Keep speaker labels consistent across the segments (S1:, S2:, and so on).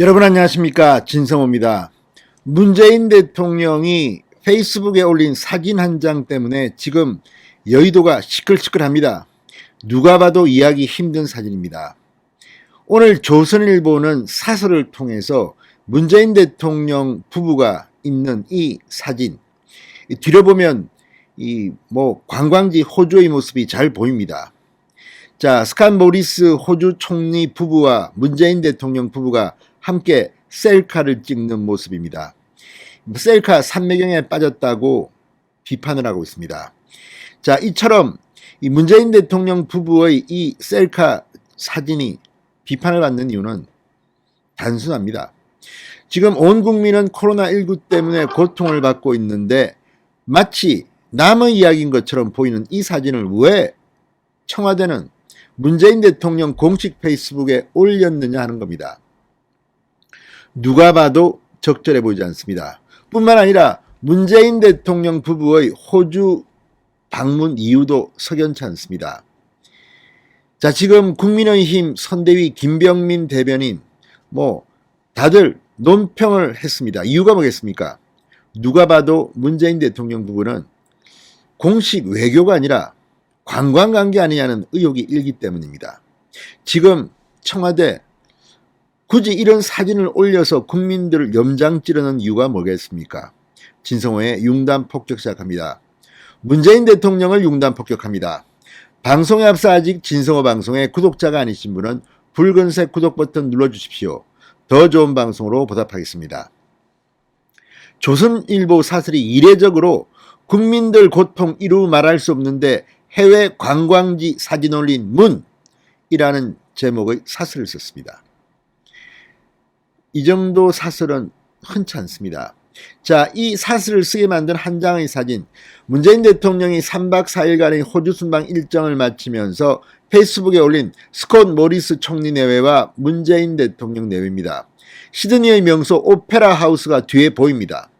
S1: 여러분 안녕하십니까 진성호입니다. 문재인 대통령이 페이스북에 올린 사진 한 장 때문에 지금 여의도가 시끌시끌합니다. 누가 봐도 이해하기 힘든 사진입니다. 오늘 조선일보는 사설을 통해서 문재인 대통령 부부가 있는 이 사진 이 뒤로 보면 이 뭐 관광지 호주의 모습이 잘 보입니다. 자, 스칸 모리스 호주 총리 부부와 문재인 대통령 부부가 함께 셀카를 찍는 모습입니다. 셀카 산매경에 빠졌다고 비판을 하고 있습니다. 자, 이처럼 이 문재인 대통령 부부의 이 셀카 사진이 비판을 받는 이유는 단순합니다. 지금 온 국민은 코로나19 때문에 고통을 받고 있는데 마치 남의 이야기인 것처럼 보이는 이 사진을 왜 청와대는 문재인 대통령 공식 페이스북에 올렸느냐 하는 겁니다. 누가 봐도 적절해 보이지 않습니다. 뿐만 아니라 문재인 대통령 부부의 호주 방문 이유도 석연치 않습니다. 자, 지금 국민의힘 선대위 김병민 대변인, 뭐, 다들 논평을 했습니다. 이유가 뭐겠습니까? 누가 봐도 문재인 대통령 부부는 공식 외교가 아니라 관광 관계 아니냐는 의혹이 일기 때문입니다. 지금 청와대 굳이 이런 사진을 올려서 국민들을 염장 찌르는 이유가 뭐겠습니까? 진성호의 융단 폭격 시작합니다. 문재인 대통령을 융단 폭격합니다. 방송에 앞서 아직 진성호 방송의 구독자가 아니신 분은 붉은색 구독 버튼 눌러주십시오. 더 좋은 방송으로 보답하겠습니다. 조선일보 사설이 이례적으로 국민들 고통 이루 말할 수 없는데 해외 관광지 사진 올린 문이라는 제목의 사설을 썼습니다. 이 정도 사설은 흔치 않습니다. 자, 이 사설을 쓰게 만든 한 장의 사진. 문재인 대통령이 3박 4일간의 호주 순방 일정을 마치면서 페이스북에 올린 스콧 모리스 총리 내외와 문재인 대통령 내외입니다. 시드니의 명소 오페라 하우스가 뒤에 보입니다.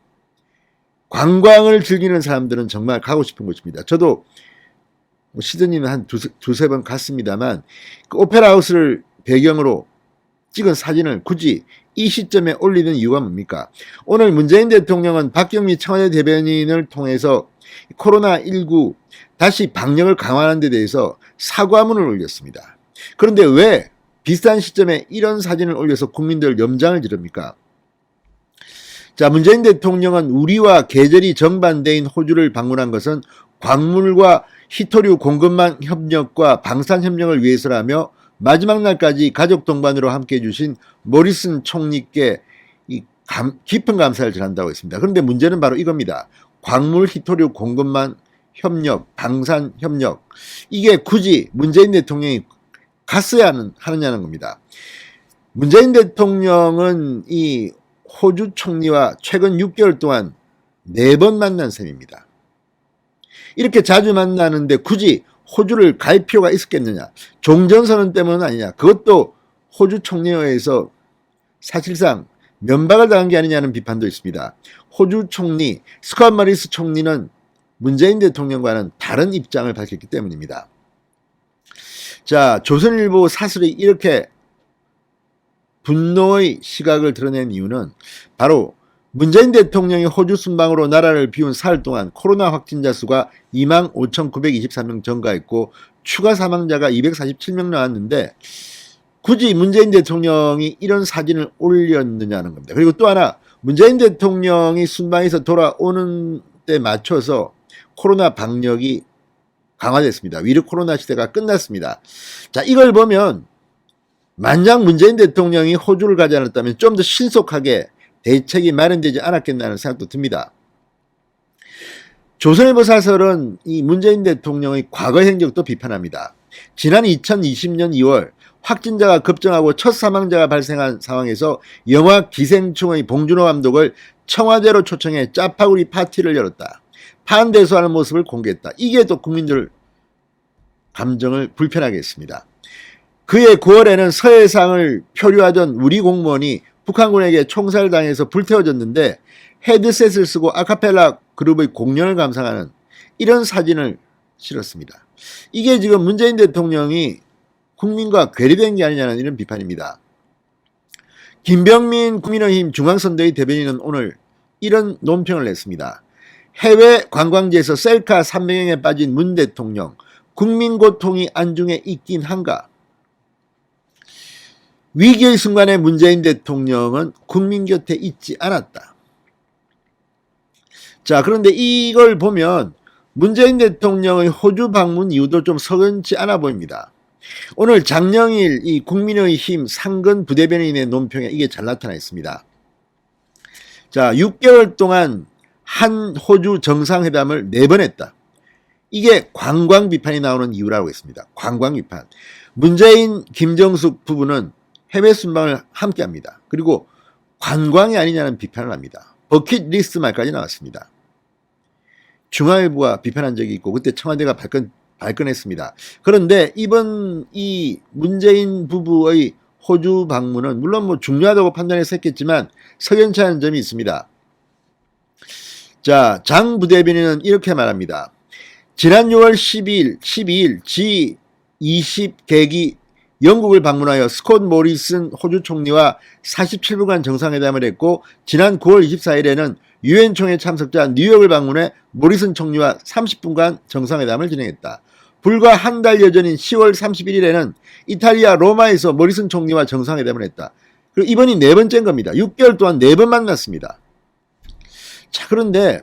S1: 관광을 즐기는 사람들은 정말 가고 싶은 곳입니다. 저도 뭐 시드니는 한 두세, 두세 번 갔습니다만 그 오페라 하우스를 배경으로 찍은 사진을 굳이 이 시점에 올리는 이유가 뭡니까? 오늘 문재인 대통령은 박경미 청와대 대변인을 통해서 코로나19 다시 방역을 강화하는 데 대해서 사과문을 올렸습니다. 그런데 왜 비슷한 시점에 이런 사진을 올려서 국민들 염장을 지릅니까? 자, 문재인 대통령은 우리와 계절이 정반대인 호주를 방문한 것은 광물과 히토류 공급망 협력과 방산 협력을 위해서라며 마지막 날까지 가족 동반으로 함께 해 주신 모리슨 총리께 이 감, 깊은 감사를 전한다고 했습니다. 그런데 문제는 바로 이겁니다. 광물 히토류 공급망 협력, 방산 협력 이게 굳이 문재인 대통령이 갔어야 하는, 하느냐는 겁니다. 문재인 대통령은 이 호주 총리와 최근 6개월 동안 네번 만난 셈입니다. 이렇게 자주 만나는데 굳이 호주를 갈 필요가 있었겠느냐. 종전선언 때문은 아니냐. 그것도 호주 총리회에서 사실상 면박을 당한 게 아니냐는 비판도 있습니다. 호주 총리, 스컷 마리스 총리는 문재인 대통령과는 다른 입장을 밝혔기 때문입니다. 자, 조선일보 사설이 이렇게 분노의 시각을 드러낸 이유는 바로 문재인 대통령이 호주 순방으로 나라를 비운 사흘 동안 코로나 확진자 수가 2만 5,923명 증가했고 추가 사망자가 247명 나왔는데 굳이 문재인 대통령이 이런 사진을 올렸느냐는 겁니다. 그리고 또 하나 문재인 대통령이 순방에서 돌아오는 때 맞춰서 코로나 방역이 강화됐습니다. 위르 코로나 시대가 끝났습니다. 자, 이걸 보면 만약 문재인 대통령이 호주를 가지 않았다면 좀 더 신속하게 대책이 마련되지 않았겠나는 생각도 듭니다. 조선일보 사설은 이 문재인 대통령의 과거 행적도 비판합니다. 지난 2020년 2월 확진자가 급증하고 첫 사망자가 발생한 상황에서 영화 기생충의 봉준호 감독을 청와대로 초청해 짜파구리 파티를 열었다. 판대소하는 모습을 공개했다. 이게 또 국민들 감정을 불편하게 했습니다. 그해 9월에는 서해상을 표류하던 우리 공무원이 북한군에게 총살당해서 불태워졌는데 헤드셋을 쓰고 아카펠라 그룹의 공연을 감상하는 이런 사진을 실었습니다. 이게 지금 문재인 대통령이 국민과 괴리된 게 아니냐는 이런 비판입니다. 김병민 국민의힘 중앙선대위 대변인은 오늘 이런 논평을 냈습니다. 해외 관광지에서 셀카 300명에 빠진 문 대통령, 국민 고통이 안중에 있긴 한가? 위기의 순간에 문재인 대통령은 국민 곁에 있지 않았다. 자, 그런데 이걸 보면 문재인 대통령의 호주 방문 이유도 좀 석연치 않아 보입니다. 오늘 장영일 이 국민의힘 상근 부대변인의 논평에 이게 잘 나타나 있습니다. 자, 6개월 동안 한 호주 정상회담을 네번 했다. 이게 관광 비판이 나오는 이유라고 했습니다. 관광 비판. 문재인, 김정숙 부부는 해외 순방을 함께 합니다. 그리고 관광이 아니냐는 비판을 합니다. 버킷리스트 말까지 나왔습니다. 중앙일보가 비판한 적이 있고 그때 청와대가 발끈, 발끈했습니다. 그런데 이번 이 문재인 부부의 호주 방문은 물론 뭐 중요하다고 판단해서 했겠지만 석연치 않은 점이 있습니다. 자, 장 부대변인은 이렇게 말합니다. 지난 6월 12일, 12일 G20 계기 영국을 방문하여 스콧 모리슨 호주 총리와 47분간 정상회담을 했고 지난 9월 24일에는 유엔 총회 참석자 뉴욕을 방문해 모리슨 총리와 30분간 정상회담을 진행했다. 불과 한 달 여 전인 10월 31일에는 이탈리아 로마에서 모리슨 총리와 정상회담을 했다. 그리고 이번이 네 번째인 겁니다. 6개월 동안 네 번 만났습니다. 자, 그런데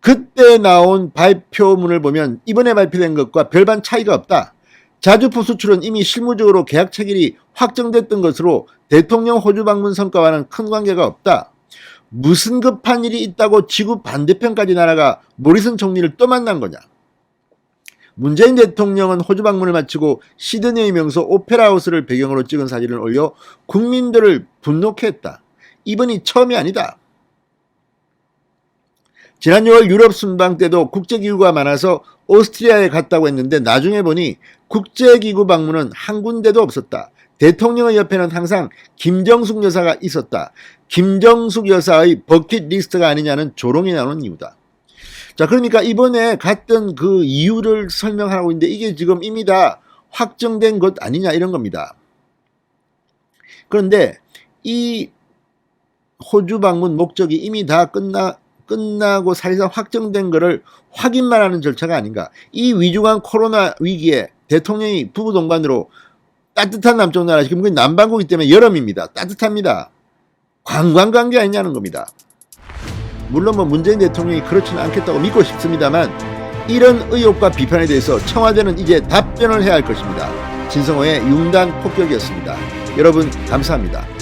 S1: 그때 나온 발표문을 보면 이번에 발표된 것과 별반 차이가 없다. 자주포 수출은 이미 실무적으로 계약 체결이 확정됐던 것으로 대통령 호주 방문 성과와는 큰 관계가 없다. 무슨 급한 일이 있다고 지구 반대편까지 날아가 모리슨 총리를 또 만난 거냐? 문재인 대통령은 호주 방문을 마치고 시드니의 명소 오페라하우스를 배경으로 찍은 사진을 올려 국민들을 분노케 했다. 이번이 처음이 아니다. 지난 6월 유럽 순방 때도 국제기구가 많아서 오스트리아에 갔다고 했는데 나중에 보니 국제기구 방문은 한 군데도 없었다. 대통령의 옆에는 항상 김정숙 여사가 있었다. 김정숙 여사의 버킷리스트가 아니냐는 조롱이 나오는 이유다. 자, 그러니까 이번에 갔던 그 이유를 설명하고 있는데 이게 지금 이미 다 확정된 것 아니냐 이런 겁니다. 그런데 이 호주 방문 목적이 이미 다 끝나 끝나고 사실상 확정된 것을 확인만 하는 절차가 아닌가. 이 위중한 코로나 위기에 대통령이 부부 동반으로 따뜻한 남쪽 나라 지금 그 남반구이기 때문에 여름입니다. 따뜻합니다. 관광 관계 아니냐는 겁니다. 물론 뭐 문재인 대통령이 그렇지는 않겠다고 믿고 싶습니다만 이런 의혹과 비판에 대해서 청와대는 이제 답변을 해야 할 것입니다. 진성호의 융단 폭격이었습니다. 여러분 감사합니다.